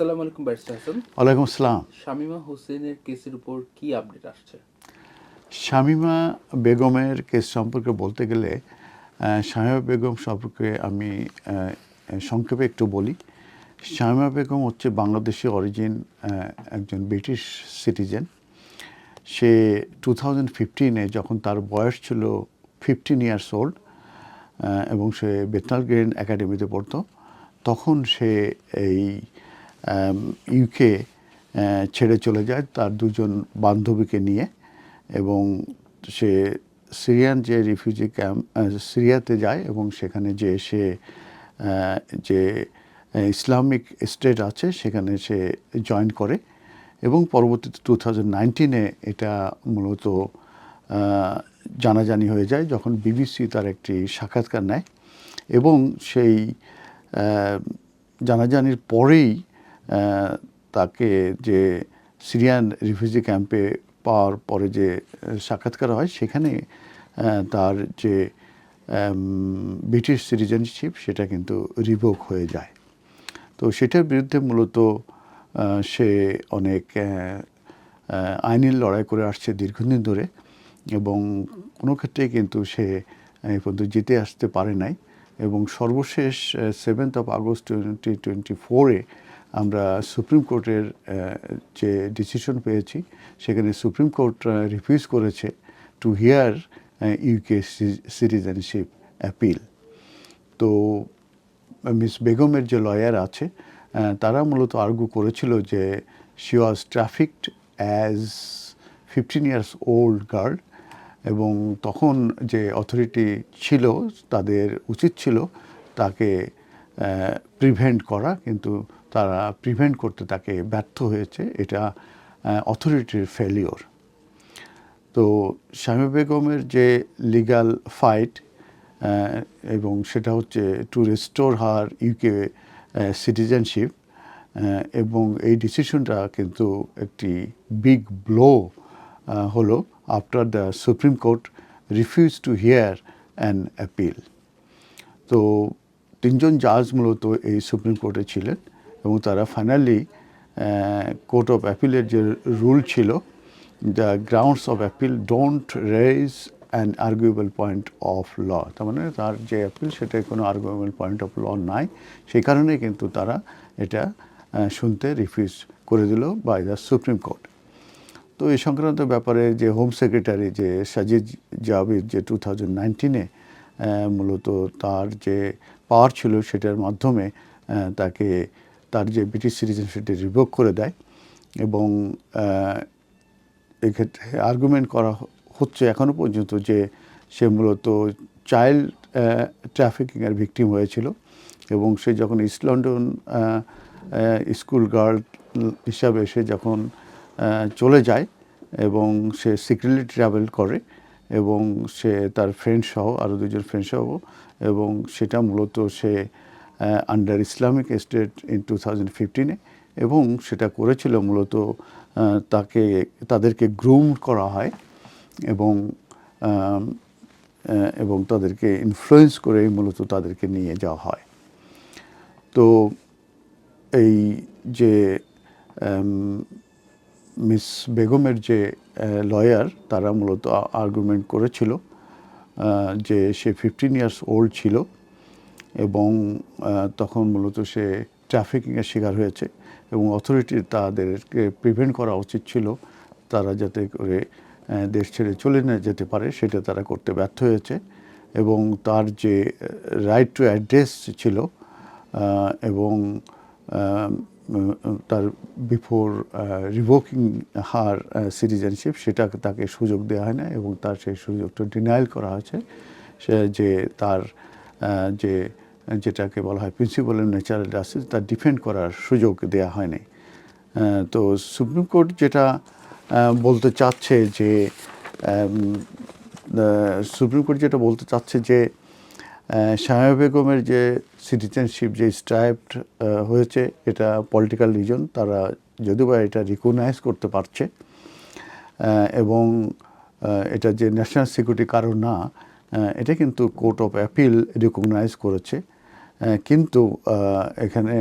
আসসালামু আলাইকুম ব্যারিস্টার হাসান ওয়ালাইকুম আসসালাম। শামিমা হোসেনের কেসের উপর কি আপডেট আসছে? শামিমা বেগমের কেস সম্পর্কে বলতে গেলে শামিমা বেগম সম্পর্কে আমি সংক্ষেপে একটু বলি। শামিমা বেগম হচ্ছে বাংলাদেশি অরিজিন একজন ব্রিটিশ সিটিজেন। সে টু থাউজেন্ড ফিফটিনে যখন তার বয়স ছিল ফিফটিন ইয়ার্স ওল্ড এবং সে বেতনাল গ্রেন একাডেমিতে পড়তো তখন সে এই ইউকে ছেড়ে চলে যায় তার দুজন বান্ধবীকে নিয়ে এবং সে সিরিয়ান যে রিফিউজি ক্যাম্প সিরিয়াতে যায় এবং সেখানে যে সে যে ইসলামিক স্টেট আছে সেখানে সে জয়েন করে এবং পরবর্তীতে টু থাউজেন্ড নাইনটিনে এটা মূলত জানাজানি হয়ে যায় যখন বিবিসি তার একটি সাক্ষাৎকার নেয় এবং সেই জানাজানির পরেই তাকে যে সিরিয়ান রিফিউজি ক্যাম্পে পাওয়ার পরে যে সাক্ষাৎকার হয়, সেখানে তার যে ব্রিটিশ সিটিজেনশিপ, সেটা কিন্তু রিভোক হয়ে যায়। তো সেটার বিরুদ্ধে মূলত সে অনেক আইনি লড়াই করে আসছে দীর্ঘদিন ধরে এবং কোনো ক্ষেত্রে কিন্তু সে এই পর্যন্ত জিতে আসতে পারে নাই এবং সর্বশেষ seventh of August twenty twenty ফোরে আমরা সুপ্রিম কোর্টের যে ডিসিশন পেয়েছি, সেখানে সুপ্রিম কোর্ট রিফিউজ করেছে to hear UK citizenship appeal তো মিস বেগমের যে লয়ার আছে তারা মূলত আর্গু করেছিল যে she was trafficked as fifteen years old girl এবং তখন যে অথরিটি ছিল, তাদের উচিত ছিল তাকে প্রিভেন্ট করা, কিন্তু তারা প্রিভেন্ট করতে তাকে ব্যর্থ হয়েছে, এটা অথরিটির ফেলিওর তো শামী বেগমের যে লিগাল ফাইট এবং সেটা হচ্ছে to restore her UK citizenship এবং এই ডিসিশনটা কিন্তু একটি বিগ ব্লো হলো after the supreme court refuse to hear an appeal তো তিনজন জাজ মূলত এই সুপ্রিম কোর্টে ছিলেন। এবং তারা ফাইনালি কোর্ট অফ অ্যাপিলের যে রুল ছিল the grounds of appeal don't raise an arguable point of law তার মানে তার যে অ্যাপিল সেটায় কোনো আর্গুয়েবল পয়েন্ট অফ ল নাই। সেই কারণে কিন্তু তারা এটা শুনতে রিফিউজ করে দিল বাই দ্য সুপ্রিম কোর্ট তো এই সংক্রান্ত ব্যাপারে যে হোম সেক্রেটারি যে সাজিদ জাবিদ যে টু থাউজেন্ড নাইনটিনে মূলত তার যে পাওয়ার ছিল, সেটার মাধ্যমে তাকে তার যে ব্রিটিশ সিটিজেনশিপটি রিভোক করে দেয় এবং এক্ষেত্রে আর্গুমেন্ট করা হচ্ছে এখনও পর্যন্ত যে সে মূলত চাইল্ড ট্রাফিকিংয়ের ভিকটিম হয়েছিল এবং সে যখন ইস্ট লন্ডন স্কুল গার্ল হিসাবে সে যখন চলে যায় এবং সে সিক্রেটলি ট্রাভেল করে এবং সে তার ফ্রেন্ড সহ আরও দুজন ফ্রেন্ড সহ এবং সেটা মূলত সে under Islamic State in two thousand ফিফটিনে এবং সেটা করেছিল মূলত তাকে, তাদেরকে গ্রুম করা হয় এবং এবং তাদেরকে ইনফ্লুয়েন্স করে মূলত তাদেরকে নিয়ে যাওয়া হয়। তো এই যে মিস বেগমের যে লয়ার তারা মূলত আর্গুমেন্ট করেছিল যে সে ফিফটিন ইয়ার্স ওল্ড ছিল। এবং তখন মূলত সে ট্রাফিকিংয়ের শিকার হয়েছে এবং অথরিটির তাদেরকে প্রিভেন্ট করা উচিত ছিল। তারা যাতে করে দেশ ছেড়ে চলে না যেতে পারে সেটা তারা করতে ব্যর্থ হয়েছে এবং তার যে রাইট টু অ্যাড্রেস ছিল এবং তার বিফোর রিভোকিং হার সিটিজেনশিপ সেটা তাকে সুযোগ দেওয়া হয় না এবং তার সেই সুযোগটা ডিনাইল করা হয়েছে। সে যে তার যে, যেটাকে বলা হয় প্রিন্সিপাল অফ ন্যাচারাল জাস্টিস তা ডিফেন্ড করার সুযোগ দেওয়া হয়নি। তো সুপ্রিম কোর্ট যেটা বলতে চাচ্ছে যে সুপ্রিম কোর্ট যেটা বলতে চাচ্ছে যে শামা বেগমের যে সিটিজেনশিপ যে স্ট্রাইপড হয়েছে, এটা পলিটিক্যাল রিজন তারা যদিও বা এটা রিকগনাইজ করতে পারছে এবং এটা যে ন্যাশনাল সিকিউরিটি কারণ না এটা কিন্তু কোর্ট অফ অ্যাপিল রিকগনাইজ করেছে। কিন্তু এখানে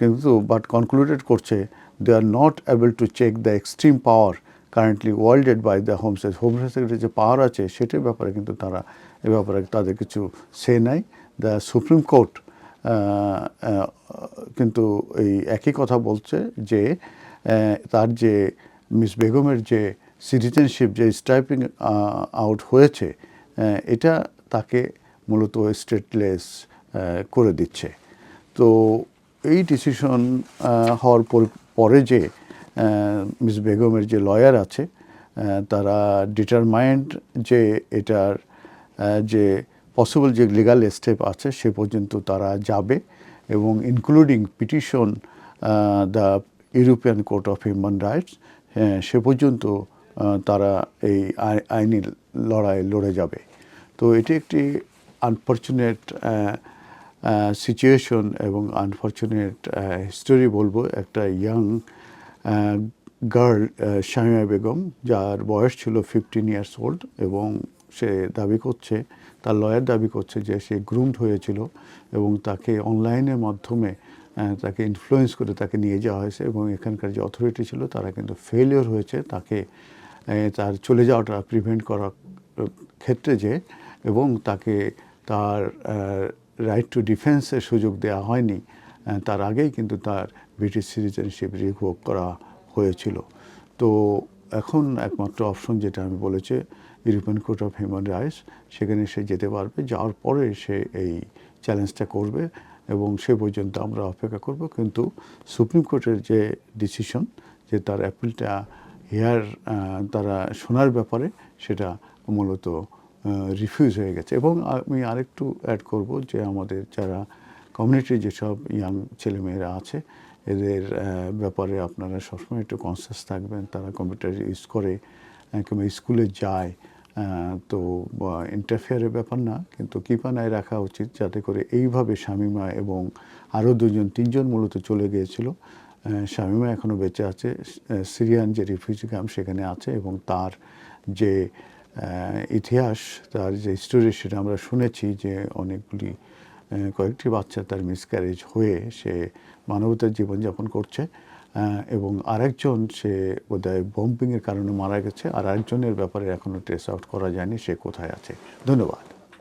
কিন্তু বাট কনক্লুডেড করছে they are not able to check the extreme power currently wielded by the home home secretary যে পাওয়ার আছে, সেটার ব্যাপারে কিন্তু তারা, এ ব্যাপারে তাদের কিছু সে নাই। দ্য সুপ্রিম কোর্ট কিন্তু এই একই কথা বলছে যে তার যে মিস বেগমের যে সিটিজেনশিপ যে স্টাইপিং আউট হয়েছে এটা তাকে মূলত স্টেটলেস করে দিচ্ছে। তো এই ডিসিশন হওয়ার পর- যে মিস বেগমের যে লয়ার আছে তারা ডিটারমাইন্ড যে এটার যে পসিবল যে লিগাল স্টেপ আছে, সে পর্যন্ত তারা যাবে এবং including petition the European Court of Human Rights সে পর্যন্ত তারা এই আই- আইনি লড়াই লড়ে যাবে। তো এটি একটি আনফর্চুনেট সিচুয়েশন এবং আনফর্চুনেট হিস্টোরি বলব। একটা ইয়াং গার্ল শামিয়া বেগম, যার বয়স ছিল ফিফটিন ইয়ার্স ওল্ড এবং সে দাবি করছে, তার লয়ার দাবি করছে যে সে গ্রুমড হয়েছিল এবং তাকে অনলাইনের মাধ্যমে তাকে ইনফ্লুয়েন্স করে তাকে নিয়ে যাওয়া হয়েছে এবং এখানকার যে অথরিটি ছিল তারা কিন্তু ফেলিওর হয়েছে। তাকে তার চলে যাওয়াটা প্রিভেন্ট করার ক্ষেত্রে যে এবং তাকে তার রাইট টু ডিফেন্সের সুযোগ দেওয়া হয়নি তার আগেই কিন্তু তার ব্রিটিশ সিটিজেনশিপ রিভোক করা হয়েছিল। তো এখন একমাত্র অপশন যেটা আমি বলেছি European Court of Human Rights সেখানে সে যেতে পারবে, যাওয়ার পরে সে এই চ্যালেঞ্জটা করবে এবং সে পর্যন্ত আমরা অপেক্ষা করব। কিন্তু সুপ্রিম কোর্টের যে ডিসিশন যে তার অ্যাপিলটা হেয়ার তারা শোনার ব্যাপারে, সেটা মূলত রিফিউজ হয়ে গেছে। এবং আমি আরেকটু অ্যাড করব যে আমাদের যারা কমিউনিটির যেসব ইয়াং ছেলেমেয়েরা আছে, এদের ব্যাপারে আপনারা সবসময় একটু কনসিয়াস থাকবেন। তারা কম্পিউটার ইউজ করে কিংবা স্কুলে যায় তো ইন্টারফেয়ারের ব্যাপার না, কিন্তু কিপানায় রাখা উচিত যাতে করে এইভাবে শামিমা এবং আরও দুজন, তিনজন মূলত চলে গিয়েছিল। শামিমা এখনও বেঁচে আছে সিরিয়ান যে রিফিউজি ক্যাম্প সেখানে আছে এবং তার যে ইতিহাস, তার যে স্টোরি সেটা আমরা শুনেছি যে অনেকগুলি কয়েকটি বাচ্চা তার মিসক্যারেজ হয়ে সে মানবতার জীবনযাপন করছে এবং আরেকজন সে বোধহয় বম্পিংয়ের কারণে মারা গেছে, আর আরেকজনের ব্যাপারে এখনও ট্রেস আউট করা যায়নি, সে কোথায় আছে। ধন্যবাদ।